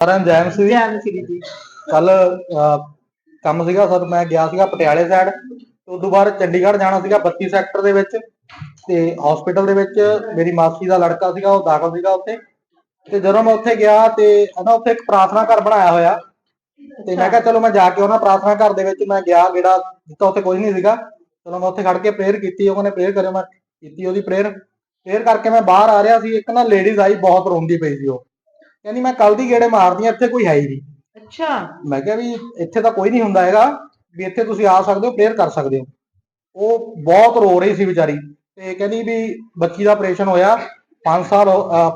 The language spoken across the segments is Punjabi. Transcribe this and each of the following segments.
ਸਾਰਿਆਂ ਨੂੰ ਜੈਨ ਸੀ ਜੈ ਕੱਲ ਕੰਮ ਸੀਗਾ ਸਰ ਮੈਂ ਗਿਆ ਸੀਗਾ ਪਟਿਆਲੇ ਸਾਈਡ ਤੋਂ ਬਾਅਦ ਚੰਡੀਗੜ੍ਹ ਜਾਣਾ ਸੀਗਾ 32 ਸੈਕਟਰ ਦੇ ਵਿੱਚ ਤੇ ਹਸਪੀਟਲ ਦੇ ਵਿੱਚ ਮੇਰੀ ਮਾਸੀ ਦਾ ਲੜਕਾ ਸੀਗਾ ਉਹ ਦਾਖਲ ਸੀਗਾ ਉੱਥੇ। ਤੇ ਜਦੋਂ ਮੈਂ ਉੱਥੇ ਗਿਆ ਤੇ ਹਨਾ ਉੱਥੇ ਇੱਕ ਪ੍ਰਾਰਥਨਾ ਘਰ ਬਣਾਇਆ ਹੋਇਆ। ਤੇ ਮੈਂ ਕਿਹਾ ਚਲੋ ਮੈਂ ਜਾ ਕੇ ਉਹਨਾਂ ਪ੍ਰਾਰਥਨਾ ਘਰ ਦੇ ਵਿੱਚ ਮੈਂ ਗਿਆ ਜਿਹੜਾ ਜਿੱਥੇ ਉੱਥੇ ਕੋਈ ਨਹੀਂ ਸੀਗਾ। ਚਲੋ ਮੈਂ ਉੱਥੇ ਖੜ ਕੇ ਪ੍ਰੇਅਰ ਕੀਤੀ ਉਹਨਾਂ ਨੇ ਪ੍ਰੇਅਰ ਕਰਿਆ ਮੈਂ ਕੀਤੀ ਉਹਦੀ ਪ੍ਰੇਅਰ ਪ੍ਰੇਅਰ ਕਰਕੇ ਮੈਂ ਬਾਹਰ ਆ ਰਿਹਾ ਸੀ ਇੱਕ ਨਾ ਲੇਡੀਜ਼ ਆਈ ਬਹੁਤ ਰੋਂਦੀ ਪਈ ਸੀ ਉਹ। ਕਹਿੰਦੀ ਮੈਂ ਕੱਲ ਦੀ ਗੇੜੇ ਮਾਰਦੀ ਆ ਇੱਥੇ ਕੋਈ ਹੈ ਹੀ ਨਹੀਂ। ਅੱਛਾ। ਮੈਂ ਕਿਹਾ ਵੀ ਇੱਥੇ ਤਾਂ ਕੋਈ ਨਹੀਂ ਹੁੰਦਾ ਹੈਗਾ ਵੀ ਇੱਥੇ ਤੁਸੀਂ ਆ ਸਕਦੇ ਹੋ ਪ੍ਰੇਅਰ ਕਰ ਸਕਦੇ ਹੋ। ਉਹ ਬਹੁਤ ਰੋ ਰਹੀ ਸੀ ਵਿਚਾਰੀ ਤੇ ਕਹਿੰਦੀ ਵੀ ਬੱਚੀ ਦਾ ਆਪਰੇਸ਼ਨ ਹੋਇਆ 5 ਸਾਲ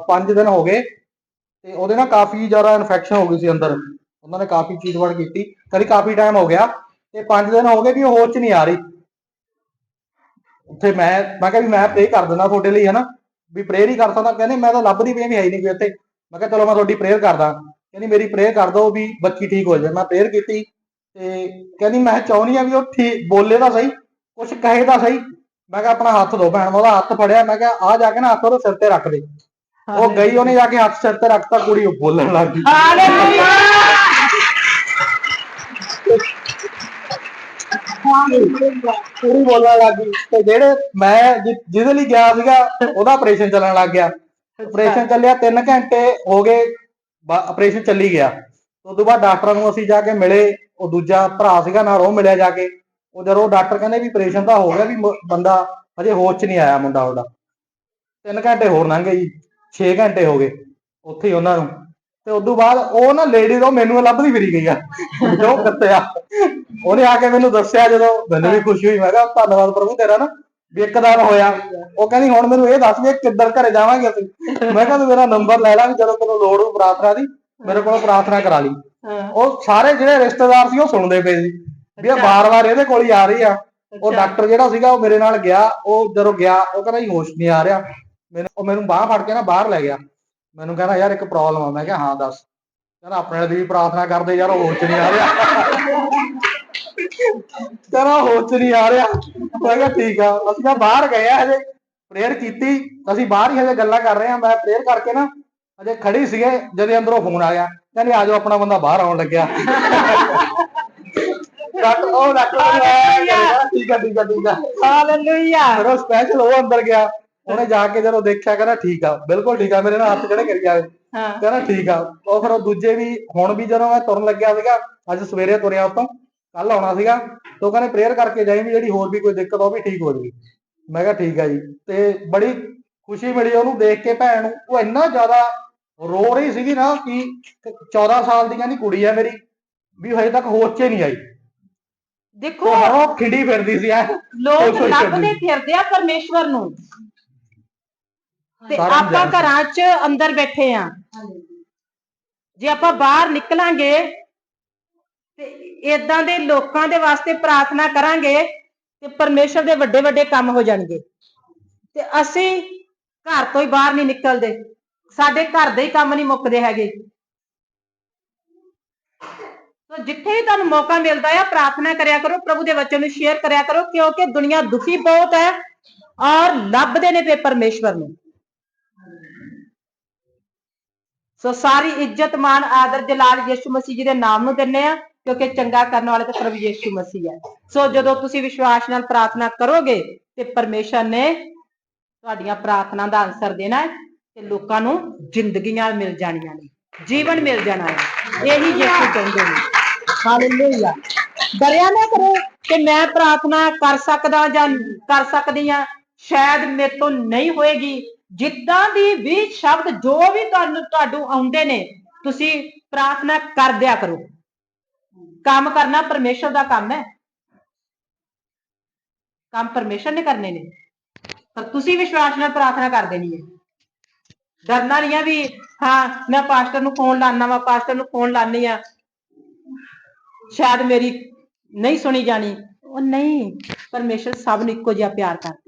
5 ਦਿਨ ਹੋ ਗਏ ਤੇ ਉਹਦੇ ਨਾਲ ਕਾਫੀ ਜ਼ਿਆਦਾ ਇਨਫੈਕਸ਼ਨ ਹੋ ਗਈ ਸੀ ਅੰਦਰ। ਉਹਨਾਂ ਨੇ ਕਾਫੀ ਚੀਜ਼-ਵੜ ਕੀਤੀ। ਕਹਿੰਦੀ ਕਾਫੀ ਟਾਈਮ ਹੋ ਗਿਆ ਤੇ 5 ਦਿਨ ਹੋ ਗਏ ਵੀ ਉਹ ਹੋਸ਼ 'ਚ ਨਹੀਂ ਆ ਰਹੀ। ਉੱਥੇ ਮੈਂ ਮੈਂ ਕਿਹਾ ਵੀ ਮੈਂ ਪ੍ਰੇ ਕਰ ਦਿੰਦਾ ਤੁਹਾਡੇ ਲਈ ਹਨਾ ਵੀ ਪ੍ਰੇਅਰ ਹੀ ਕਰ ਸਕਦਾ। ਕਹਿੰਦੇ ਮੈਂ ਤਾਂ ਲੱਭਦੀ ਪਈ ਵੀ ਹੈ ਹੀ ਨਹੀਂ ਕੋਈ ਇੱਥੇ। ਮੈਂ ਕਿਹਾ ਚਲੋ ਮੈਂ ਤੁਹਾਡੀ ਪ੍ਰੇਅਰ ਕਰਦਾ। ਕਹਿੰਦੀ ਮੇਰੀ ਪ੍ਰੇਅਰ ਕਰ ਦਿਓ ਵੀ ਬੱਚੀ ਠੀਕ ਹੋ ਜਾਵੇ। ਮੈਂ ਪ੍ਰੇਅਰ ਕੀਤੀ ਤੇ ਕਹਿੰਦੀ ਮੈਂ ਚਾਹੁੰਦੀ ਆ ਵੀ ਉਹ ਠੀਕ ਬੋਲੇ ਤਾਂ ਸਹੀ ਕੁਝ ਕਹੇ ਤਾਂ ਸਹੀ। ਮੈਂ ਕਿਹਾ ਆਪਣਾ ਹੱਥ ਦੋ ਭੈਣ ਉਹਦਾ ਹੱਥ ਫੜਿਆ ਮੈਂ ਕਿਹਾ ਆ ਜਾ ਕੇ ਨਾ ਹੱਥ ਉਹਦੇ ਸਿਰ ਤੇ ਰੱਖ ਦੇ। ਉਹ ਗਈ ਉਹਨੇ ਜਾ ਕੇ ਹੱਥ ਸਿਰ ਤੇ ਰੱਖਤਾ ਕੁੜੀ ਉਹ ਬੋਲਣ ਲੱਗ ਗਈ। ਕੁੜੀ ਬੋਲਣ ਲੱਗ ਗਈ ਤੇ ਜਿਹੜੇ ਮੈਂ ਜਿਹਦੇ ਲਈ ਗਿਆ ਸੀਗਾ ਉਹਦਾ ਆਪਰੇਸ਼ਨ ਚੱਲਣ ਲੱਗ ਗਿਆ। ਆਪਰੇਸ਼ਨ ਚੱਲਿਆ 3 ਘੰਟੇ ਹੋ ਗਏ ਆਪਰੇਸ਼ਨ ਚੱਲੀ ਗਿਆ। ਉਸ ਤੋਂ ਬਾਅਦ ਡਾਕਟਰਾਂ ਨੂੰ ਅਸੀਂ ਜਾ ਕੇ ਮਿਲੇ ਉਹ ਦੂਜਾ ਭਰਾ ਸੀਗਾ ਨਾਲ ਉਹ ਮਿਲਿਆ ਜਾ ਕੇ। ਉਹ ਜਦੋਂ ਡਾਕਟਰ ਕਹਿੰਦੇ ਵੀ ਆਪਰੇਸ਼ਨ ਤਾਂ ਹੋ ਗਿਆ ਵੀ ਬੰਦਾ ਹਜੇ ਹੋਸ਼ 'ਚ ਨਹੀਂ ਆਇਆ ਮੁੰਡਾ ਉਹਦਾ। 3 ਘੰਟੇ ਹੋਰ ਲੰਘ ਗਏ ਜੀ 6 ਘੰਟੇ ਹੋ ਗਏ ਉੱਥੇ ਹੀ ਉਹਨਾਂ ਨੂੰ। ਤੇ ਉਸ ਤੋਂ ਬਾਅਦ ਉਹ ਨਾ ਲੇਡੀ ਉਹ ਮੈਨੂੰ ਲੱਭਦੀ ਫਿਰੀ ਗਈ ਆ ਜੋ ਕੱਤਿਆ। ਉਹਨੇ ਆ ਕੇ ਮੈਨੂੰ ਦੱਸਿਆ ਜਦੋਂ ਮੈਨੂੰ ਵੀ ਖੁਸ਼ੀ ਹੋਈ ਮੈਂ ਕਿਹਾ ਧੰਨਵਾਦ ਪ੍ਰਭੂ ਤੇਰਾ ਨਾ। ਵੀ ਇੱਕਦਮ ਹੋਇਆ। ਉਹ ਕਹਿੰਦੀ ਹੁਣ ਮੈਨੂੰ ਇਹ ਦੱਸ ਵੀ ਇਹ ਕਿੱਧਰ ਘਰੇ ਜਾਵਾਂਗੇ ਅਸੀਂ। ਮੈਂ ਕਿਹਾ ਤੂੰ ਮੇਰਾ ਨੰਬਰ ਲੈ ਲੈ ਵੀ ਜਦੋਂ ਤੈਨੂੰ ਲੋੜ ਹੋ ਪ੍ਰਾਰਥਨਾ ਦੀ ਮੇਰੇ ਕੋਲ ਪ੍ਰਾਰਥਨਾ ਕਰਾ ਲਈ। ਉਹ ਸਾਰੇ ਜਿਹੜੇ ਰਿਸ਼ਤੇਦਾਰ ਸੀ ਉਹ ਸੁਣਦੇ ਪਏ ਸੀ ਵੀ ਇਹ ਬਾਰ-ਬਾਰ ਇਹਦੇ ਕੋਲ ਹੀ ਆ ਰਹੀ ਆ। ਉਹ। ਡਾਕਟਰ ਜਿਹੜਾ ਸੀਗਾ ਉਹ ਮੇਰੇ ਨਾਲ ਗਿਆ। ਉਹ ਜਦੋਂ ਗਿਆ ਉਹ ਕਹਿੰਦਾ ਜੀ ਹੋਸ਼ ਨਹੀਂ ਆ ਰਿਹਾ। ਮੈਨੂੰ ਉਹ ਮੈਨੂੰ ਬਾਹ ਫੜ ਕੇ ਨਾ ਬਾਹਰ ਲੈ ਗਿਆ। ਮੈਨੂੰ ਕਹਿੰਦਾ ਯਾਰ ਇੱਕ ਪ੍ਰੋਬਲਮ ਆ। ਮੈਂ ਕਿਹਾ ਹਾਂ ਦੱਸ। ਕਹਿੰਦਾ ਆਪਣੇ ਲਈ ਵੀ ਪ੍ਰਾਰਥਨਾ ਕਰਦੇ ਯਾਰ ਉਹ ਹੋਸ਼ ਨਹੀਂ ਆ ਰਿਹਾ। ਕਹਿੰਦਾ ਹੋਸ਼ ਨਹੀਂ ਆ ਰਿਹਾ। ਮੈਂ ਕਿਹਾ ਠੀਕ ਆ ਅਸੀਂ ਤਾਂ ਬਾਹਰ ਗਏ ਆ ਹਜੇ ਪ੍ਰੇਅਰ ਕੀਤੀ ਅਸੀਂ ਬਾਹਰ ਹੀ ਹਜੇ ਗੱਲਾਂ ਕਰ ਰਹੇ ਆ ਮੈਂ ਪ੍ਰੇਅਰ ਕਰਕੇ ਨਾ ਹਜੇ ਖੜੀ ਸੀਗੇ ਜਦੇ ਅੰਦਰੋਂ ਫੋਨ ਆ ਗਿਆ ਕਹਿੰਦੇ ਆ ਜਾਓ ਆਪਣਾ ਬੰਦਾ ਬਾਹਰ ਆਉਣ ਲੱਗਿਆ। ਡਾਕਟਰ ਉਹ ਆਇਆ ਠੀਕ ਆ ਠੀਕ ਆ ਠੀਕ ਆ। ਹਾਲੇਲੂਇਆ ਫਿਰ ਉਹ ਸਪੈਸ਼ਲ ਉਹ ਅੰਦਰ ਗਿਆ ਉਹਨੇ ਜਾ ਕੇ ਜਦੋਂ ਦੇਖਿਆ ਕਹਿੰਦਾ ਠੀਕ ਆ ਬਿਲਕੁਲ ਠੀਕ ਆ ਮੇਰੇ ਨਾਲ ਹੱਥ ਜਿਹੜੇ ਕਰੀ ਜਾਵੇ ਹਾਂ। ਕਹਿੰਦਾ ਠੀਕ ਆ ਉਹ ਫਿਰ ਉਹ ਦੂਜੇ ਵੀ ਹੁਣ ਵੀ ਜਦੋਂ ਮੈਂ ਤੁਰਨ ਲੱਗਿਆ ਸੀਗਾ ਅੱਜ ਸਵੇਰੇ ਤੁਰਿਆ ਉੱਤੋਂ ਕੱਲ ਆਉਣਾ ਸੀਗਾ ਤੇ ਉਹ ਕਹਿੰਦੇ ਪ੍ਰੇਅਰ ਕਰਕੇ ਜਾਈ ਵੀ ਜਿਹੜੀ ਹੋਰ ਵੀ ਕੋਈ ਦਿੱਕਤ ਆ ਉਹ ਵੀ ਠੀਕ ਹੋ ਜਾਵੇ। ਮੈਂ ਕਿਹਾ ਠੀਕ ਆ ਜੀ। ਤੇ ਬੜੀ ਖੁਸ਼ੀ ਮਿਲੀ ਉਹਨੂੰ ਦੇਖ ਕੇ ਭੈਣ ਨੂੰ। ਉਹ ਇੰਨਾ ਜ਼ਿਆਦਾ ਰੋ ਰਹੀ ਸੀਗੀ ਨਾ ਕਿ 14 ਸਾਲ ਦੀ ਕਹਿੰਦੀ ਕੁੜੀ ਆ ਮੇਰੀ ਵੀ ਹਜੇ ਤੱਕ ਹੋਸ਼ 'ਚ ਨਹੀਂ ਆਈ। ਦੇਖੋ ਉਹ ਖਿੜੀ ਫਿਰਦੀ ਸੀ ਐ। ਲੋਕ ਲੱਭਦੇ ਫਿਰਦੇ ਆ ਪਰਮੇਸ਼ਵਰ ਨੂੰ। ਤੇ ਆਪਾਂ। ਘਰਾਂ 'ਚ ਅੰਦਰ ਬੈਠੇ ਆ। ਜੇ ਆਪਾਂ ਬਾਹਰ ਨਿਕਲਾਂਗੇ ਤੇ ਇਦਾਂ ਦੇ ਲੋਕਾਂ ਦੇ ਵਾਸਤੇ ਪ੍ਰਾਰਥਨਾ ਕਰਾਂਗੇ ਤੇ ਪਰਮੇਸ਼ਰ ਦੇ ਵੱਡੇ ਵੱਡੇ ਕੰਮ ਹੋ ਜਾਣਗੇ। ਤੇ ਅਸੀਂ ਘਰ ਤੋਂ ਹੀ ਬਾਹਰ ਨਹੀਂ ਨਿਕਲਦੇ। ਸਾਡੇ ਘਰ ਦੇ ਹੀ ਕੰਮ ਨਹੀਂ ਮੁੱਕਦੇ ਹੈਗੇ। ਸੋ ਜਿੱਥੇ ਵੀ ਤੁਹਾਨੂੰ ਮੌਕਾ ਮਿਲਦਾ ਹੈ ਪ੍ਰਾਰਥਨਾ ਕਰਿਆ ਕਰੋ, ਪ੍ਰਭੂ ਦੇ ਵਚਨ ਨੂੰ ਸ਼ੇਅਰ ਕਰਿਆ ਕਰੋ, ਕਿਉਂਕਿ ਦੁਨੀਆ ਦੁਖੀ ਬਹੁਤ ਹੈ ਔਰ ਲੱਭਦੇ ਨੇ ਪੇ ਪਰਮੇਸ਼ਵਰ ਨੂੰ। ਸੋ ਸਾਰੀ ਇੱਜ਼ਤ ਮਾਨ ਆਦਰ ਜਲਾਲ ਯਿਸੂ ਮਸੀਹ ਜੀ ਦੇ ਨਾਮ ਨੂੰ ਦਿੰਨੇ ਆ। ਕਿਉਂਕਿ ਚੰਗਾ ਕਰਨ ਵਾਲੇ ਤਾਂ ਪ੍ਰਭੂ ਯਿਸੂ ਮਸੀਹ ਹੈ। ਸੋ ਜਦੋਂ ਤੁਸੀਂ ਵਿਸ਼ਵਾਸ ਨਾਲ ਪ੍ਰਾਰਥਨਾ ਕਰੋਗੇ ਤੇ ਪਰਮੇਸ਼ਰ ਨੇ ਤੁਹਾਡੀਆਂ ਪ੍ਰਾਰਥਨਾ ਦਾ ਆਨਸਰ ਦੇਣਾ ਹੈ ਤੇ ਲੋਕਾਂ ਨੂੰ ਜ਼ਿੰਦਗੀਆਂ ਮਿਲ ਜਾਣੀਆਂ ਨੇ, ਜੀਵਨ ਮਿਲ ਜਾਣਾ ਹੈ। ਇਹੀ ਯਿਸੂ ਕਹਿੰਦੇ ਨੇ। ਹਾਲੇਲੂਇਆ ਡਰਿਆ ਨਾ ਕਰੋ ਕਿ ਮੈਂ ਪ੍ਰਾਰਥਨਾ ਕਰ ਸਕਦਾ ਜਾਂ ਕਰ ਸਕਦੀ ਆ ਸ਼ਾਇਦ ਮੇਰੇ ਤੋਂ ਨਹੀਂ ਹੋਏਗੀ। ਜਿੱਦਾਂ ਦੀ ਵੀ ਸ਼ਬਦ ਜੋ ਵੀ ਤੁਹਾਨੂੰ ਤੁਹਾਨੂੰ ਆਉਂਦੇ ਨੇ, ਤੁਸੀਂ ਪ੍ਰਾਰਥਨਾ ਕਰ ਦਿਆ ਕਰੋ। ਕੰਮ ਕਰਨਾ ਪਰਮੇਸ਼ਰ ਦਾ ਕੰਮ ਹੈ। ਕੰਮ ਪਰਮੇਸ਼ਰ ਨੇ ਕਰਨੇ ਨੇ। ਪਰ ਤੁਸੀਂ ਵਿਸ਼ਵਾਸ ਨਾਲ ਪ੍ਰਾਰਥਨਾ ਕਰ ਦੇਣੀ ਹੈ। ਡਰਨਾ ਨਹੀਂ ਆ ਵੀ ਹਾਂ ਮੈਂ ਪਾਸਟਰ ਨੂੰ ਫੋਨ ਲਾਣਾ ਵਾ ਪਾਸਟਰ ਨੂੰ ਫੋਨ ਲਾਣੀ ਆ। ਸ਼ਾਇਦ ਮੇਰੀ ਨਹੀਂ ਸੁਣੀ ਜਾਣੀ। ਉਹ ਨਹੀਂ। ਪਰਮੇਸ਼ਰ ਸਭ ਨੂੰ ਇੱਕੋ ਜਿਹਾ ਪਿਆਰ ਕਰਦਾ।